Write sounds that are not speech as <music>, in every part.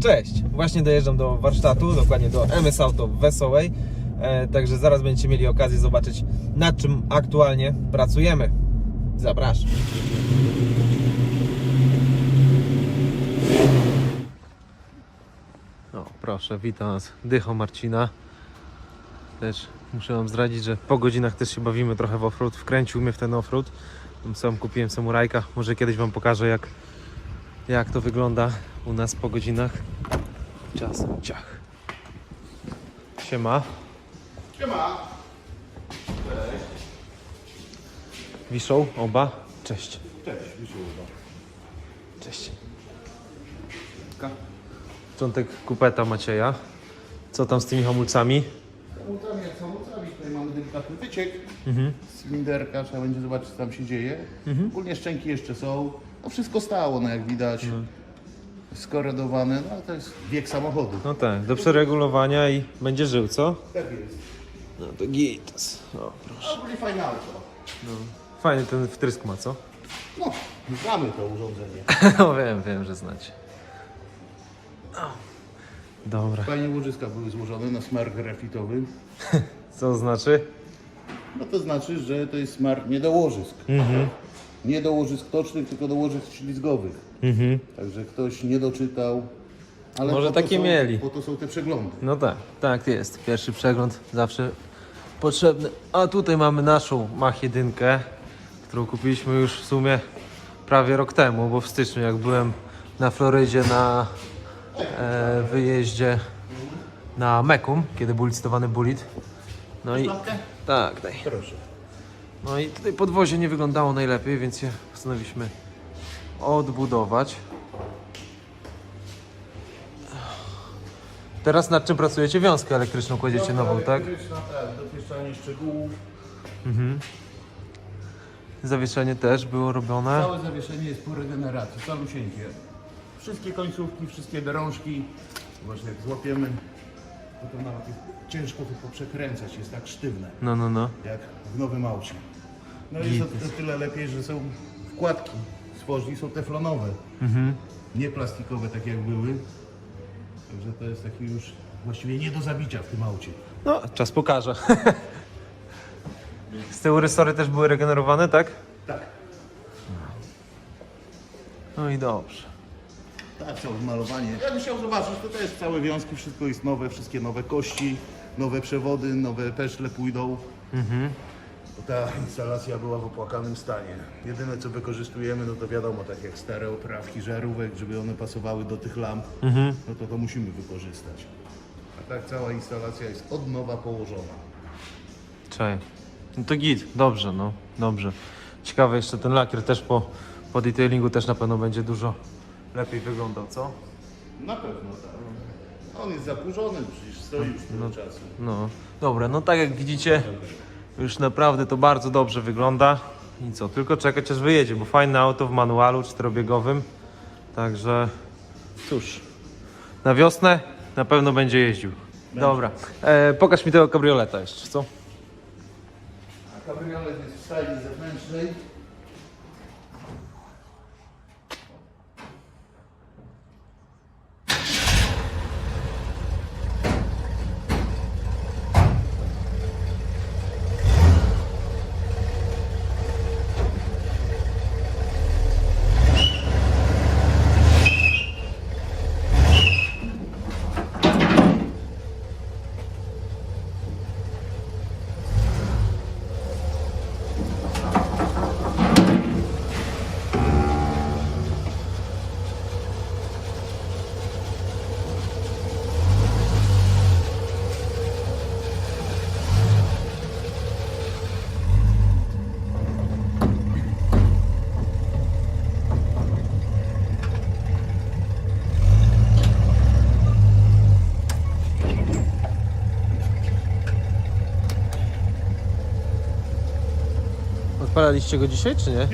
Cześć! Właśnie dojeżdżam do warsztatu, dokładnie do MS Auto w Wesołej. E, także zaraz będziecie mieli okazję zobaczyć, nad czym aktualnie pracujemy. Zapraszam. No, proszę, witam nas. Dycho Marcina. Też muszę Wam zdradzić, że po godzinach też się bawimy trochę w offroad. Wkręcił mnie w ten offroad. Tam Sam kupiłem samurajka. Może kiedyś Wam pokażę, jak, jak to wygląda u nas po godzinach. Czas, ciach. Siema. Siema. Wiszą oba. Cześć. Cześć, Wisiuła. Cześć. Początek kupeta Macieja. Co tam z tymi hamulcami? Hamulcami, mamy delikatny wyciek Mhm. z cylinderka, trzeba będzie zobaczyć co tam się dzieje. Ogólnie szczęki jeszcze są, no wszystko stało, no jak widać. Skoredowane, no ale to jest wiek samochodu. No tak, do przeregulowania i będzie żył, co? Tak jest. No to gitas. O, proszę. Ogólnie fajne auto. Fajny ten wtrysk ma, co? No, znamy to urządzenie. <laughs> No wiem, wiem, że znacie. O. Dobra. Fajnie łożyska były złożone na smar grafitowy. <laughs> Co to znaczy? No to znaczy, że to jest smar nie do łożysk. Nie do łożysk tocznych, tylko do łożysk ślizgowych. Mhm. Także ktoś nie doczytał. Ale Może po to takie są, mieli. Po to są te przeglądy. No tak, tak jest. Pierwszy przegląd zawsze potrzebny. A tutaj mamy naszą Mach 1, którą kupiliśmy już w sumie prawie rok temu, bo w styczniu jak byłem na Florydzie na e, wyjeździe na Mekum, kiedy był licytowany Bullet. No i tak, daj. Proszę. No i tutaj podwozie nie wyglądało najlepiej, więc je postanowiliśmy odbudować. Teraz nad czym pracujecie? Wiązkę elektryczną kładziecie nową, tak? Elektryczna, tak, dopieszczanie szczegółów. Zawieszenie też było robione. Całe zawieszenie jest po regeneracji, calusieńkie. Wszystkie końcówki, wszystkie drążki. Właśnie jak złapiemy, to to nawet jest ciężko to poprzekręcać, jest tak sztywne, No, no, no. jak w nowym aucie. No i jest o, o tyle lepiej, że są wkładki z fożli, są teflonowe. Nie plastikowe, tak jak były. Także to jest taki już właściwie nie do zabicia w tym aucie. No, czas pokaże. Z tyłu rysory też były regenerowane, tak? Tak. No i dobrze. Tak, całe malowanie. Ja bym chciał zobaczyć, to, jest całe wiązki, wszystko jest nowe, wszystkie nowe kości, nowe przewody, nowe peszle pójdą. Bo Ta instalacja była w opłakanym stanie. Jedyne co wykorzystujemy, no to wiadomo, tak jak stare oprawki żarówek, żeby one pasowały do tych lamp, no to to musimy wykorzystać. A tak cała instalacja jest od nowa położona. Czekaj. No to git, dobrze, no, dobrze. Ciekawe jeszcze ten lakier też po, po detailingu też na pewno będzie dużo lepiej wyglądał, co? Na pewno tak. On jest zakurzony, przecież stoi już tyle czasu. No, dobra, no tak jak widzicie, już naprawdę to bardzo dobrze wygląda. I co, tylko czekać aż wyjedzie, bo fajne auto w manualu czterobiegowym. Także cóż, na wiosnę na pewno będzie jeździł. Dobra, e, pokaż mi tego kabrioleta jeszcze, co? A kabriolet jest w stajni zewnętrznej. Odpalaliście go dzisiaj, czy nie?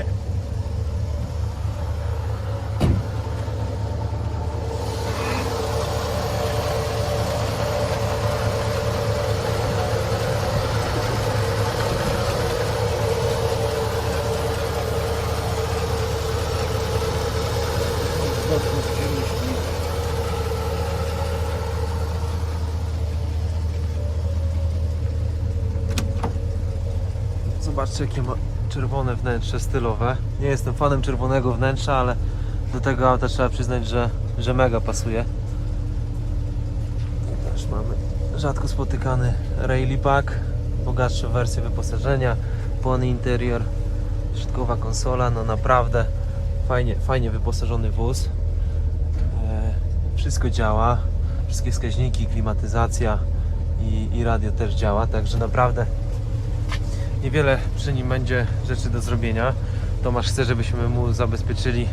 Zobaczcie, jakie ma czerwone wnętrze stylowe. Nie jestem fanem czerwonego wnętrza, ale do tego auta trzeba przyznać, że, że mega pasuje. Też mamy rzadko spotykany Rayleigh Pack, bogatsze wersje wyposażenia, płony interior, środkowa konsola, no naprawdę fajnie, fajnie wyposażony wóz. E, wszystko działa, wszystkie wskaźniki, klimatyzacja i, i radio też działa, także naprawdę niewiele przy nim będzie rzeczy do zrobienia. Tomasz chce, żebyśmy mu zabezpieczyli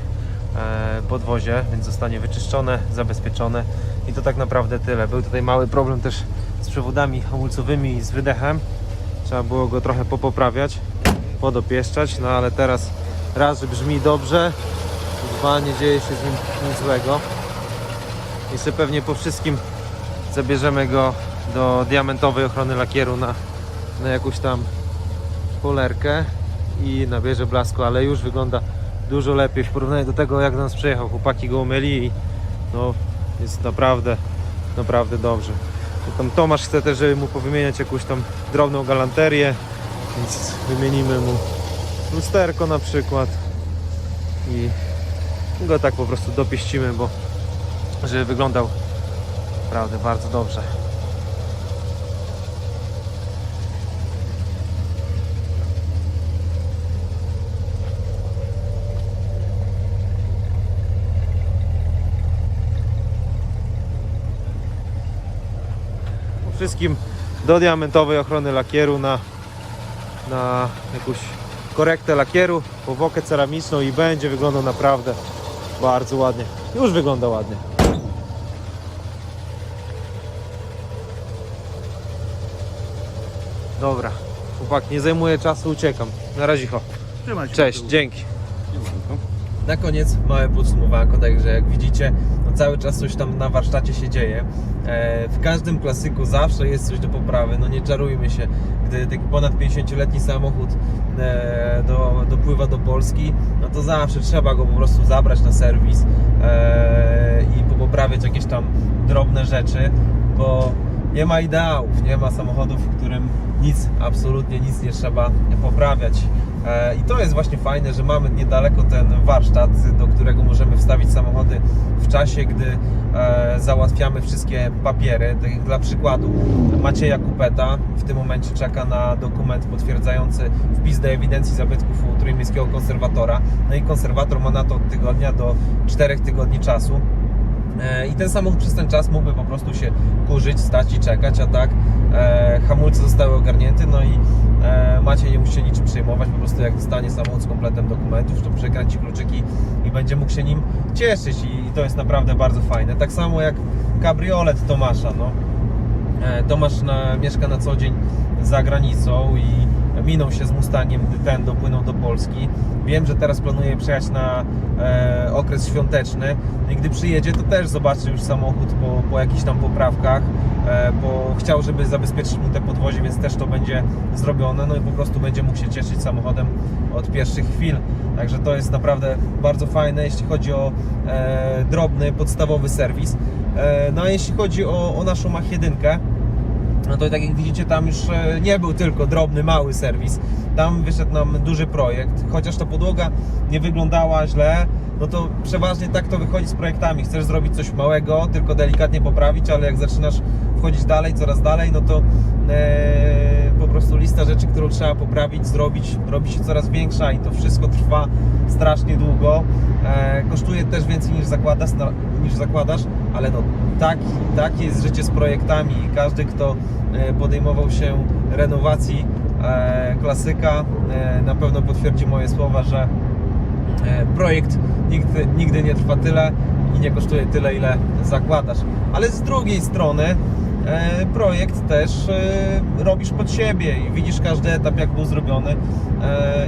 e, podwozie, więc zostanie wyczyszczone, zabezpieczone i to tak naprawdę tyle. Był tutaj mały problem też z przewodami hamulcowymi i z wydechem. Trzeba było go trochę popoprawiać, podopieszczać, no ale teraz raz, brzmi dobrze, dwa, nie dzieje się z nim nic złego. Jeszcze pewnie po wszystkim zabierzemy go do diamentowej ochrony lakieru na, na jakąś tam polerkę i nabierze blasku, ale już wygląda dużo lepiej w porównaniu do tego jak nas przyjechał. Chłopaki go umyli i no, jest naprawdę, naprawdę dobrze. Tam Tomasz chce też, żeby mu powymieniać jakąś tam drobną galanterię, więc wymienimy mu lusterko na przykład i go tak po prostu dopieścimy, bo żeby wyglądał naprawdę bardzo dobrze. Wszystkim do diamentowej ochrony lakieru na, na jakąś korektę lakieru, powłokę ceramiczną i będzie wyglądał naprawdę bardzo ładnie. Już wygląda ładnie. Dobra, chłopak, nie zajmuję czasu, uciekam. Na razie, ho. Cześć, dzięki. Na koniec małe podsumowanko, także jak widzicie, cały czas coś tam na warsztacie się dzieje. E, w każdym klasyku zawsze jest coś do poprawy, no nie czarujmy się, gdy taki ponad 50-letni samochód e, do, dopływa do Polski, no to zawsze trzeba go po prostu zabrać na serwis e, i poprawiać jakieś tam drobne rzeczy, bo nie ma ideałów, nie ma samochodów, w którym nic, absolutnie nic nie trzeba poprawiać. I to jest właśnie fajne, że mamy niedaleko ten warsztat, do którego możemy wstawić samochody czasie, gdy e, załatwiamy wszystkie papiery. Tak dla przykładu, Macieja Kupeta w tym momencie czeka na dokument potwierdzający wpis do ewidencji zabytków u Trójmiejskiego Konserwatora. No i konserwator ma na to od tygodnia do 4 tygodni czasu. E, I ten samochód przez ten czas mógłby po prostu się kurzyć, stać i czekać, a tak e, hamulce zostały ogarnięte, no i e, Maciej nie musi się niczym przejmować, po prostu jak dostanie samochód z kompletem dokumentów, to przekręci kluczyki i będzie mógł się nim cieszyć i, to jest naprawdę bardzo fajne. Tak samo jak kabriolet Tomasza, no. Tomasz na, mieszka na co dzień za granicą i minął się z Mustangiem, ten dopłynął do Polski. Wiem, że teraz planuje przejechać na e, okres świąteczny i gdy przyjedzie, to też zobaczy już samochód po, po jakichś tam poprawkach, e, bo chciał, żeby zabezpieczyć mu te podwozie, więc też to będzie zrobione, no i po prostu będzie mógł się cieszyć samochodem od pierwszych chwil. Także to jest naprawdę bardzo fajne, jeśli chodzi o e, drobny, podstawowy serwis. E, no a jeśli chodzi o, o naszą Mach 1, no to tak jak widzicie, tam już e, nie był tylko drobny, mały serwis. Tam wyszedł nam duży projekt. Chociaż ta podłoga nie wyglądała źle, no to przeważnie tak to wychodzi z projektami. Chcesz zrobić coś małego, tylko delikatnie poprawić, ale jak zaczynasz wchodzić dalej, coraz dalej, no to e, po prostu lista rzeczy, którą trzeba poprawić, zrobić, robi się coraz większa i to wszystko trwa strasznie długo. E, kosztuje też więcej niż zakładasz, niż zakładasz ale no tak, tak jest życie z projektami i każdy, kto e, podejmował się renowacji e, klasyka, e, na pewno potwierdzi moje słowa, że projekt nigdy, nigdy nie trwa tyle i nie kosztuje tyle, ile zakładasz. Ale z drugiej strony projekt też robisz pod siebie i widzisz każdy etap, jak był zrobiony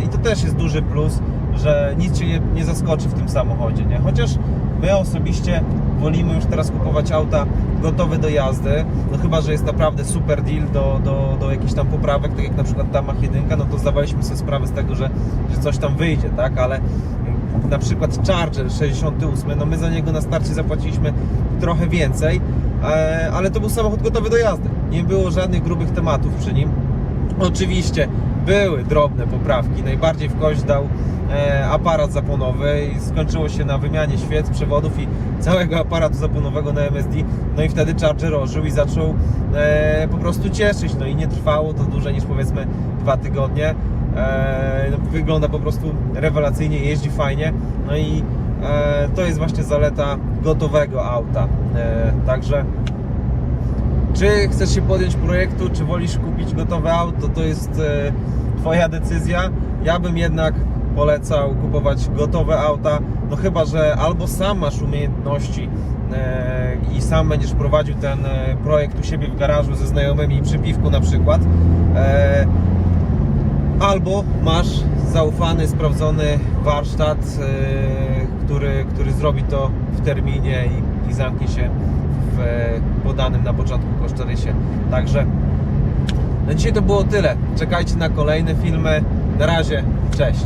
i to też jest duży plus, że nic Cię nie, nie zaskoczy w tym samochodzie, nie? Chociaż my osobiście wolimy już teraz kupować auta gotowe do jazdy, no chyba, że jest naprawdę super deal do, do, do jakichś tam poprawek, tak jak na przykład ta Mach 1, no to zdawaliśmy sobie sprawę z tego, że, że coś tam wyjdzie, tak, ale na przykład Charger 68, no my za niego na starcie zapłaciliśmy trochę więcej, e, ale to był samochód gotowy do jazdy, nie było żadnych grubych tematów przy nim. Oczywiście były drobne poprawki. Najbardziej w kość dał aparat zaponowy i skończyło się na wymianie świec, przewodów i całego aparatu zaponowego na MSD. No i wtedy Charger ożył i zaczął e, po prostu cieszyć. No i nie trwało to dłużej niż powiedzmy dwa tygodnie. E, wygląda po prostu rewelacyjnie, jeździ fajnie. No i e, to jest właśnie zaleta gotowego auta. E, także czy chcesz się podjąć projektu, czy wolisz kupić gotowe auto, to jest e, Twoja decyzja. Ja bym jednak polecał kupować gotowe auta, no chyba, że albo sam masz umiejętności e, i sam będziesz prowadził ten e, projekt u siebie w garażu ze znajomymi przy piwku na przykład, e, albo masz zaufany, sprawdzony warsztat, który, który zrobi to w terminie i, i zamknie się w podanym na początku kosztorysie. Także na dzisiaj to było tyle. Czekajcie na kolejne filmy. Na razie, cześć.